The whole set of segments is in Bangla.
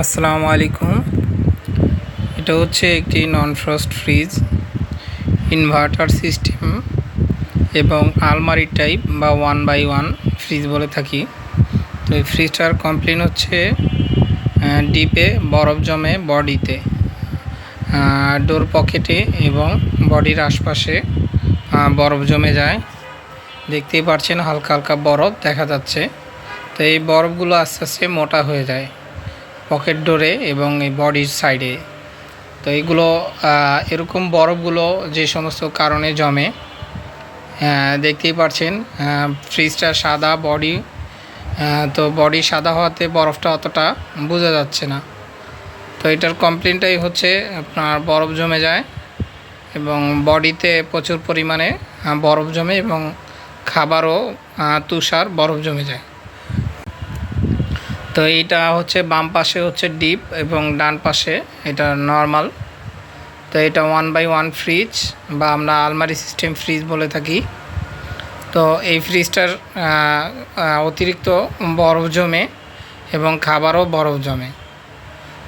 আসসালামু আলাইকুম। এটা হচ্ছে একটি non frost fridge inverter system এবং আলমারি টাইপ বা ওয়ান বাই ওয়ান ফ্রিজ বলে থাকি। তো এই ফ্রিজটার কমপ্লেন হচ্ছে ডিপে বরফ জমে বডিতে ডোর পকেটে এবং বডির আশপাশে বরফ জমে যায়। দেখতেই পাচ্ছেন হালকা হালকা বরফ দেখা যাচ্ছে। তো এই বরফগুলো আস্তে আস্তে মোটা হয়ে যায়। পকেট ডোরে এবং এই বডির সাইডে। তো এইগুলো আহ, এরকম বরফগুলো যে সমস্ত কারণে জমে দেখতেই পাচ্ছেন ফ্রিজটা সাদা বডি তো বডি সাদা হওয়াতে বরফটা অতটা বোঝা যাচ্ছে না। তো এটার কমপ্লেনটাই হচ্ছে আপনার বরফ জমে যায় এবং বডিতে প্রচুর পরিমাণে বরফ জমে এবং খাবারও তুষার বরফ জমে যায়। তো এইটা হচ্ছে বাম পাশে হচ্ছে ডিপ এবং ডান পাশে এটা নর্মাল। তো এটা ওয়ান বাই ওয়ান ফ্রিজ বা আমরা আলমারি সিস্টেম ফ্রিজ বলে থাকি। তো এই ফ্রিজটার অতিরিক্ত বরফ জমে এবং খাবারও বরফ জমে।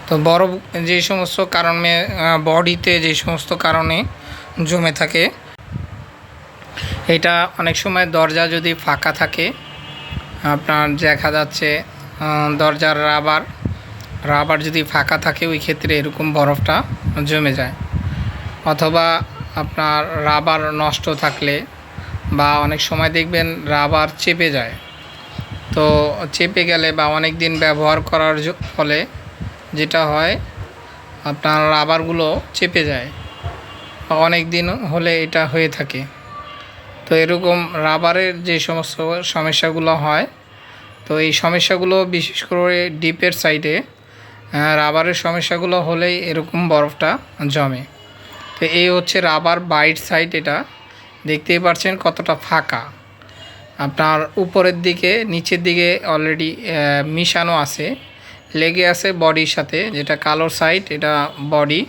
তো বরফ যে সমস্ত কারণে বডিতে যে সমস্ত কারণে জমে থাকে, এটা অনেক সময় দরজা যদি ফাঁকা থাকে, আপনার দেখা যাচ্ছে দরজার রাবার রাবার যদি ফাঁকা থাকে, ওই ক্ষেত্রে এরকম বরফটা জমে যায়। অথবা আপনার রাবার নষ্ট থাকলে বা অনেক সময় দেখবেন রাবার চেপে যায়। তো চেপে গেলে বা অনেক দিন ব্যবহার করার ফলে যেটা হয়, আপনার রাবারগুলো চেপে যায়। বা অনেক দিন হলে এটা হয়ে থাকে। তো এরকম রাবারের যে সমস্ত সমস্যাগুলো হয় তো এই সমস্যাগুলো বিশেষ করে ডিপের সাইডে রাবারের সমস্যাগুলো হলেই এরকম বরফটা জমে। তো এই হচ্ছে রাবার বাইট সাইড এটা। দেখতেই পাচ্ছেন কতটা ফাঁকা। আপনার উপরের দিকে, নিচের দিকে অলরেডি মিশানো আছে। লেগে আছে বডির সাথে, যেটা কালোর সাইড এটা বডি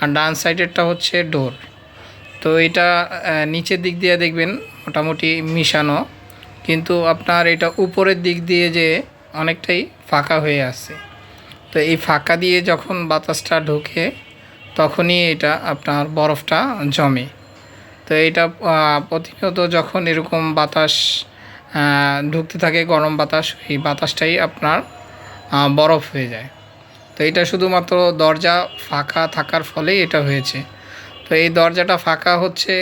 আর ডান সাইডেরটা হচ্ছে ডোর তো এটা নিচের দিক দিয়ে দেখবেন মোটামুটি মিশানো। কিন্তু আপনার এটা উপরের দিক দিয়ে যে অনেকটাই ফাঁকা হয়ে আছে। তো এই ফাঁকা দিয়ে যখন বাতাসটা ঢোকে, তখনই এটা আপনার বরফটা জমে। তো এটা প্রতিনিয়ত যখন এরকম বাতাস ঢুকতে থাকে, গরম বাতাস, এই বাতাসটাই আপনার বরফ হয়ে যায়। তো এটা শুধুমাত্র দরজা ফাঁকা থাকার ফলেই এটা হয়েছে। তো এই দরজাটা ফাঁকা হচ্ছে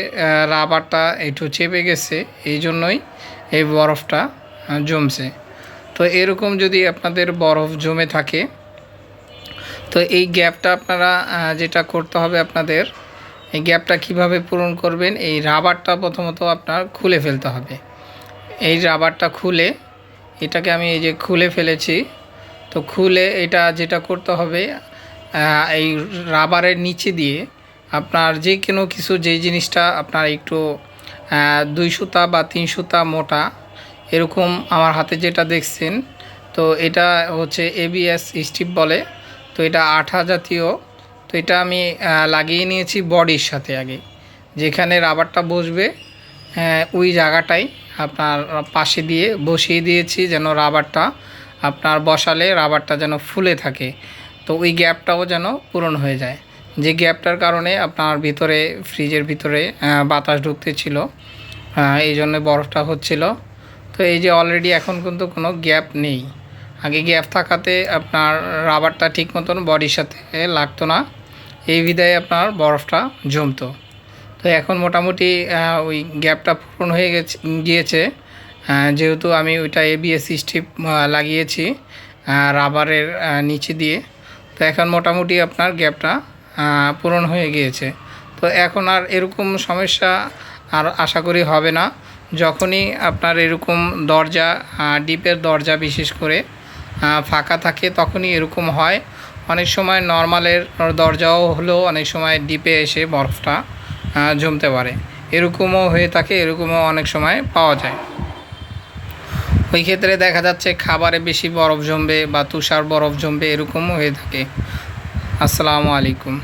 রাবারটা একটু চেপে গেছে, এই জন্যই এই বরফটা জমছে। তো এরকম যদি আপনাদের বরফ জমে থাকে, তো এই গ্যাপটা আপনারা যেটা করতে হবে আপনাদের, এই গ্যাপটা কীভাবে পূরণ করবেন, এই রাবারটা প্রথমত আপনার খুলে ফেলতে হবে। এই রাবারটা খুলে, এটাকে আমি এই যে খুলে ফেলেছি, তো খুলে এটা যেটা করতে হবে এই রাবারের নিচে দিয়ে আপনার যে কোনো কিছু যেই জিনিসটা আপনার একটু দুই সুতা বা তিন সুতা মোটা, এরকম আমার হাতে যেটা দেখছেন, তো এটা হচ্ছে এবিএস স্টিপ বলে, তো এটা আঠা জাতীয়, তো এটা আমি লাগিয়ে নিয়েছি বডির সাথে আগে, যেখানে রাবারটা বসবে ওই জায়গাটাই আপনার পাশে দিয়ে বসিয়ে দিয়েছি যেন রাবারটা আপনার বসালে রাবারটা যেন ফুলে থাকে, তো ওই গ্যাপটাও যেন পূরণ হয়ে যায়। যে গ্যাপটার কারণে আপনার ভিতরে, ফ্রিজের ভিতরে বাতাস ঢুকতে ছিল। এই জন্য বরফটা হচ্ছিল। তো এই যে অলরেডি এখন কিন্তু কোনো গ্যাপ নেই। আগে গ্যাপ থাকাতে আপনার রাবারটা ঠিক মতন বডির সাথে লাগতো না। এই বিধায় আপনার বরফটা জমতো। তো এখন মোটামুটি ওই গ্যাপটা পূরণ হয়ে গেছে, গিয়েছে। যেহেতু আমি ওইটা এবিএস স্ট্রিপ লাগিয়েছি রাবারের নিচে দিয়ে। তো এখন মোটামুটি আপনার গ্যাপটা পূরণ হয়ে গিয়েছে। তো এখন আর এরকম সমস্যা আর আশা করি হবে না। যখনই আপনার এরকম দরজা ডিপের দরজা বিশেষ করে ফাঁকা থাকে তখনই এরকম হয়। অনেক সময় নর্মালের দরজাও হলেও অনেক সময় ডিপে এসে বরফটা জমতে পারে। এরকমও হয়ে থাকে, এরকমও অনেক সময় পাওয়া যায়। ওই ক্ষেত্রে দেখা যাচ্ছে খাবারে বেশি বরফ জমবে বা তুষার বরফ জমবে এরকমও হয়ে থাকে। আসসালামু আলাইকুম।